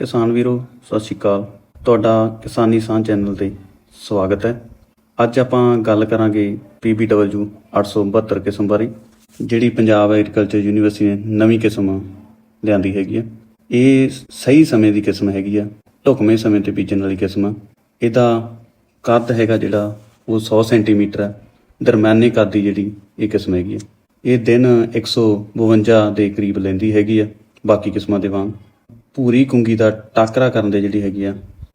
ਕਿਸਾਨ ਵੀਰੋ, ਸਤਿ ਸ਼੍ਰੀ ਅਕਾਲ। ਤੁਹਾਡਾ ਕਿਸਾਨੀ ਸਾਂ ਚੈਨਲ ਤੇ ਸਵਾਗਤ ਹੈ। ਅੱਜ ਆਪਾਂ ਗੱਲ ਕਰਾਂਗੇ PBW 872 ਕਿਸਮ ਬਾਰੇ, ਜਿਹੜੀ ਪੰਜਾਬ ਐਗਰੀਕਲਚਰ ਯੂਨੀਵਰਸਿਟੀ ਨੇ ਨਵੀਂ ਕਿਸਮ ਲਿਆਂਦੀ ਹੈਗੀ ਆ ਇਹ ਸਹੀ ਸਮੇਂ ਦੀ ਕਿਸਮ ਹੈਗੀ ਆ ਢੁਕਵੇਂ ਸਮੇਂ ਤੇ ਬੀਜਣ ਵਾਲੀ ਕਿਸਮ ਆ। ਇਹਦਾ ਕੱਦ ਹੈਗਾ ਜਿਹੜਾ, ਉਹ 100 ਸੈਂਟੀਮੀਟਰ ਹੈ। ਦਰਮਿਆਨੇ ਕੱਦ ਦੀ ਜਿਹੜੀ ਇਹ ਕਿਸਮ ਹੈਗੀ ਆ ਇਹ ਦਿਨ 152 ਦੇ ਕਰੀਬ ਲੈਂਦੀ ਹੈਗੀ ਆ ਬਾਕੀ ਕਿਸਮਾਂ ਦੇ ਵਾਂਗ। ਪੂਰੀ ਕੁੰਗੀ ਦਾ ਟਾਕਰਾ ਕਰਨ ਦੇ ਜਿਹੜੀ ਹੈਗੀ ਆ,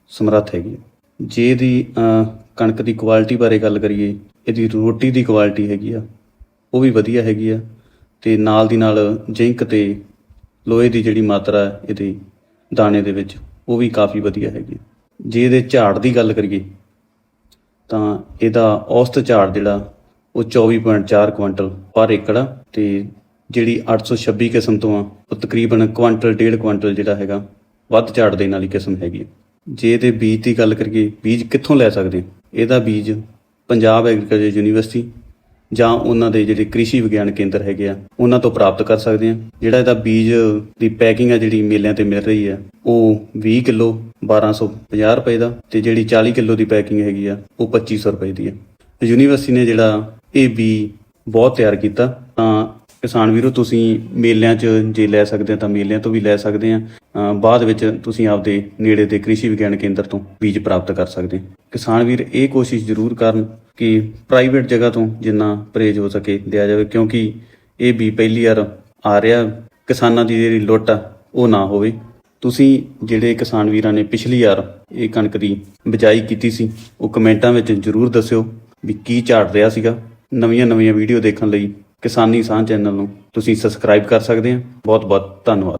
ਸਮਰੱਥ ਹੈਗੀ ਆ ਜੇ ਦੀ ਕਣਕ ਦੀ ਕੁਆਲਿਟੀ ਬਾਰੇ ਗੱਲ ਕਰੀਏ, ਇਹਦੀ ਰੋਟੀ ਦੀ ਕੁਆਲਿਟੀ ਹੈਗੀ ਆ, ਉਹ ਵੀ ਵਧੀਆ ਹੈਗੀ ਆ ਤੇ ਨਾਲ ਦੀ ਨਾਲ ਜ਼ਿੰਕ ਤੇ ਲੋਹੇ ਦੀ ਜਿਹੜੀ ਮਾਤਰਾ ਇਹਦੇ ਦਾਣੇ ਦੇ ਵਿੱਚ, ਉਹ ਵੀ ਕਾਫੀ ਵਧੀਆ ਹੈਗੀ ਆ। ਜੇ ਇਹਦੇ ਝਾੜ ਦੀ ਗੱਲ ਕਰੀਏ, ਤਾਂ ਇਹਦਾ ਔਸਤ ਝਾੜ ਜਿਹੜਾ, ਉਹ 24.4 ਕੁਇੰਟਲ ਪਰ ਏਕੜ ਆ ਤੇ ਜਿਹੜੀ 826 ਕਿਸਮ ਤੋਂ ਆ, ਉਹ ਤਕਰੀਬਨ ਕੁਆਂਟਲ, ਡੇਢ ਕੁਆਂਟਲ ਜਿਹੜਾ ਹੈਗਾ, ਵੱਧ ਝਾੜ ਦੇਣ ਵਾਲੀ ਕਿਸਮ ਹੈਗੀ ਆ। ਜੇ ਇਹਦੇ ਬੀਜ ਦੀ ਗੱਲ ਕਰੀਏ, ਬੀਜ ਕਿੱਥੋਂ ਲੈ ਸਕਦੇ ਹਾਂ? ਇਹਦਾ ਬੀਜ ਪੰਜਾਬ ਐਗਰੀਕਲਚਰ ਯੂਨੀਵਰਸਿਟੀ ਜਾਂ ਉਹਨਾਂ ਦੇ ਜਿਹੜੇ ਕ੍ਰਿਸ਼ੀ ਵਿਗਿਆਨ ਕੇਂਦਰ ਹੈਗੇ ਆ, ਉਹਨਾਂ ਤੋਂ ਪ੍ਰਾਪਤ ਕਰ ਸਕਦੇ ਆ ਜਿਹੜਾ ਇਹਦਾ ਬੀਜ ਦੀ ਪੈਕਿੰਗ ਆ, ਜਿਹੜੀ ਮੇਲਿਆਂ ਤੇ ਮਿਲ ਰਹੀ ਆ ਉਹ 20 ਕਿਲੋ 1250 ਰੁਪਏ ਦਾ ਤੇ ਜਿਹੜੀ 40 ਕਿਲੋ ਦੀ ਪੈਕਿੰਗ ਹੈਗੀ ਆ, ਉਹ 2500 ਰੁਪਏ ਦੀ ਆ ਯੂਨੀਵਰਸਿਟੀ ਨੇ ਜਿਹੜਾ ਇਹ ਬੀ ਬਹੁਤ ਤਿਆਰ ਕੀਤਾ, ਤਾਂ ਕਿਸਾਨ ਵੀਰੋ, ਤੁਸੀਂ ਮੇਲਿਆਂ 'ਚ ਜੇ ਲੈ ਸਕਦੇ ਆ ਤਾਂ ਮੇਲਿਆਂ ਤੋਂ ਵੀ ਲੈ ਸਕਦੇ ਆ। ਬਾਅਦ ਵਿੱਚ ਤੁਸੀਂ ਆਪਦੇ ਨੇੜੇ ਦੇ ਕ੍ਰਿਸ਼ੀ ਵਿਗਿਆਨ ਕੇਂਦਰ ਤੋਂ ਬੀਜ ਪ੍ਰਾਪਤ ਕਰ ਸਕਦੇ ਕਿਸਾਨ ਵੀਰ, ਇਹ ਕੋਸ਼ਿਸ਼ ਜ਼ਰੂਰ ਕਰਨ ਕਿ ਪ੍ਰਾਈਵੇਟ ਜਗ੍ਹਾ ਤੋਂ ਜਿੰਨਾ ਪਰਹੇਜ਼ ਹੋ ਸਕੇ ਲਿਆ ਜਾਵੇ, ਕਿਉਂਕਿ ਇਹ ਵੀ ਪਹਿਲੀ ਵਾਰ ਆ ਰਿਹਾ। ਕਿਸਾਨਾਂ ਦੀ ਜਿਹੜੀ ਲੁੱਟ ਆ, ਉਹ ਨਾ ਹੋਵੇ। ਤੁਸੀਂ ਜਿਹੜੇ ਕਿਸਾਨ ਵੀਰਾਂ ਨੇ ਪਿਛਲੀ ਵਾਰ ਇਹ ਕਣਕ ਦੀ ਬਿਜਾਈ ਕੀਤੀ ਸੀ, ਉਹ ਕਮੈਂਟਾਂ ਵਿੱਚ ਜ਼ਰੂਰ ਦੱਸਿਓ ਵੀ ਕੀ ਝਾੜ ਰਿਹਾ ਸੀਗਾ। ਨਵੀਆਂ ਨਵੀਆਂ ਵੀਡੀਓ ਦੇਖਣ ਲਈ ਕਿਸਾਨੀ ਸਾਹ ਚੈਨਲ ਨੂੰ ਤੁਸੀਂ ਸਬਸਕ੍ਰਾਈਬ ਕਰ ਸਕਦੇ ਆ ਬਹੁਤ ਬਹੁਤ ਧੰਨਵਾਦ।